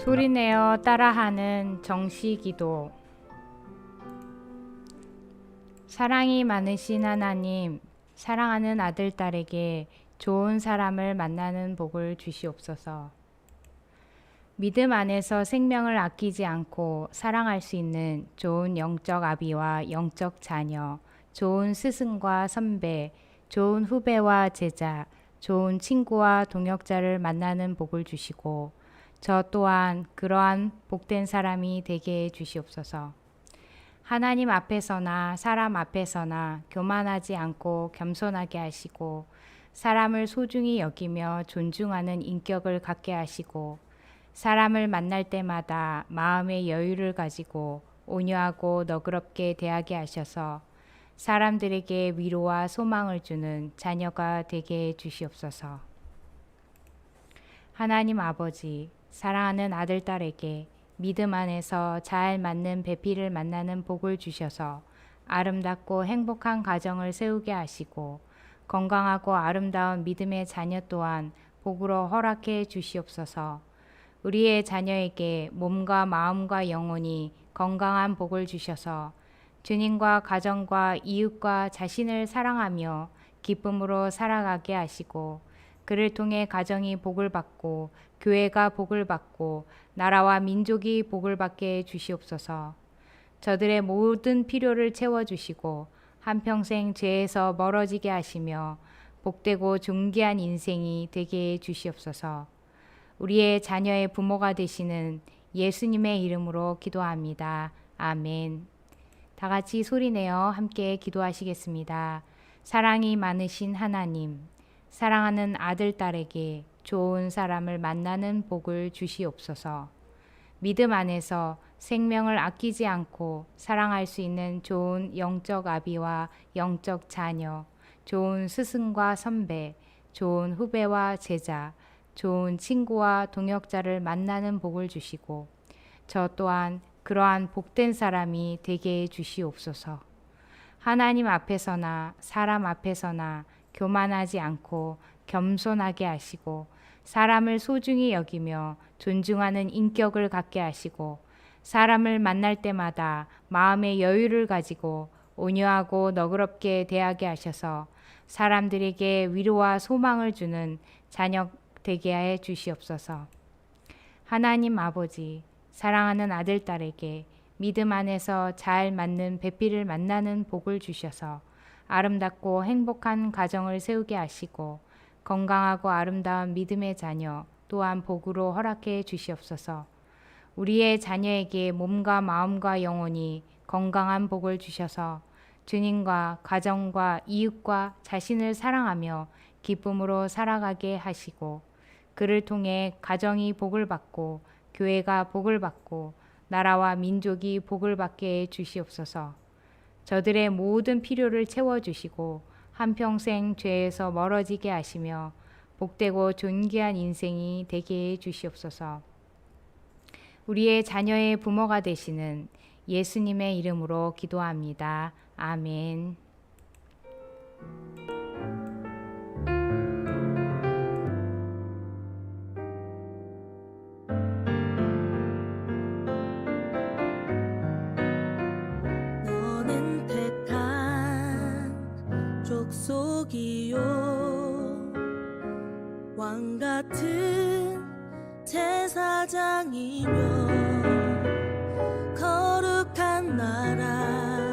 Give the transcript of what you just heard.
소리내어 따라하는 정시기도 사랑이 많으신 하나님, 사랑하는 아들, 딸에게 좋은 사람을 만나는 복을 주시옵소서. 믿음 안에서 생명을 아끼지 않고 사랑할 수 있는 좋은 영적 아비와 영적 자녀, 좋은 스승과 선배, 좋은 후배와 제자, 좋은 친구와 동역자를 만나는 복을 주시고 저 또한 그러한 복된 사람이 되게 해 주시옵소서. 하나님 앞에서나 사람 앞에서나 교만하지 않고 겸손하게 하시고 사람을 소중히 여기며 존중하는 인격을 갖게 하시고 사람을 만날 때마다 마음의 여유를 가지고 온유하고 너그럽게 대하게 하셔서 사람들에게 위로와 소망을 주는 자녀가 되게 해 주시옵소서. 하나님 아버지, 사랑하는 아들, 딸에게 믿음 안에서 잘 맞는 배필을 만나는 복을 주셔서 아름답고 행복한 가정을 세우게 하시고 건강하고 아름다운 믿음의 자녀 또한 복으로 허락해 주시옵소서. 우리의 자녀에게 몸과 마음과 영혼이 건강한 복을 주셔서 주님과 가정과 이웃과 자신을 사랑하며 기쁨으로 살아가게 하시고 그를 통해 가정이 복을 받고 교회가 복을 받고 나라와 민족이 복을 받게 해 주시옵소서. 저들의 모든 필요를 채워 주시고 한평생 죄에서 멀어지게 하시며 복되고 존귀한 인생이 되게 해 주시옵소서. 우리의 자녀의 부모가 되시는 예수님의 이름으로 기도합니다. 아멘. 다 같이 소리내어 함께 기도하시겠습니다. 사랑이 많으신 하나님, 사랑하는 아들, 딸에게 좋은 사람을 만나는 복을 주시옵소서. 믿음 안에서 생명을 아끼지 않고 사랑할 수 있는 좋은 영적 아비와 영적 자녀, 좋은 스승과 선배, 좋은 후배와 제자, 좋은 친구와 동역자를 만나는 복을 주시고 저 또한 그러한 복된 사람이 되게 해 주시옵소서. 하나님 앞에서나 사람 앞에서나 교만하지 않고 겸손하게 하시고 사람을 소중히 여기며 존중하는 인격을 갖게 하시고 사람을 만날 때마다 마음의 여유를 가지고 온유하고 너그럽게 대하게 하셔서 사람들에게 위로와 소망을 주는 자녀 되게 해 주시옵소서. 하나님 아버지, 사랑하는 아들, 딸에게 믿음 안에서 잘 맞는 배필을 만나는 복을 주셔서 아름답고 행복한 가정을 세우게 하시고 건강하고 아름다운 믿음의 자녀 또한 복으로 허락해 주시옵소서. 우리의 자녀에게 몸과 마음과 영혼이 건강한 복을 주셔서 주님과 가정과 이웃과 자신을 사랑하며 기쁨으로 살아가게 하시고 그를 통해 가정이 복을 받고 교회가 복을 받고 나라와 민족이 복을 받게 해 주시옵소서. 저들의 모든 필요를 채워주시고 한평생 죄에서 멀어지게 하시며 복되고 존귀한 인생이 되게 해 주시옵소서. 우리의 자녀의 부모가 되시는 예수님의 이름으로 기도합니다. 아멘. 택한 족속이요. 왕 같은 제사장이며 거룩한 나라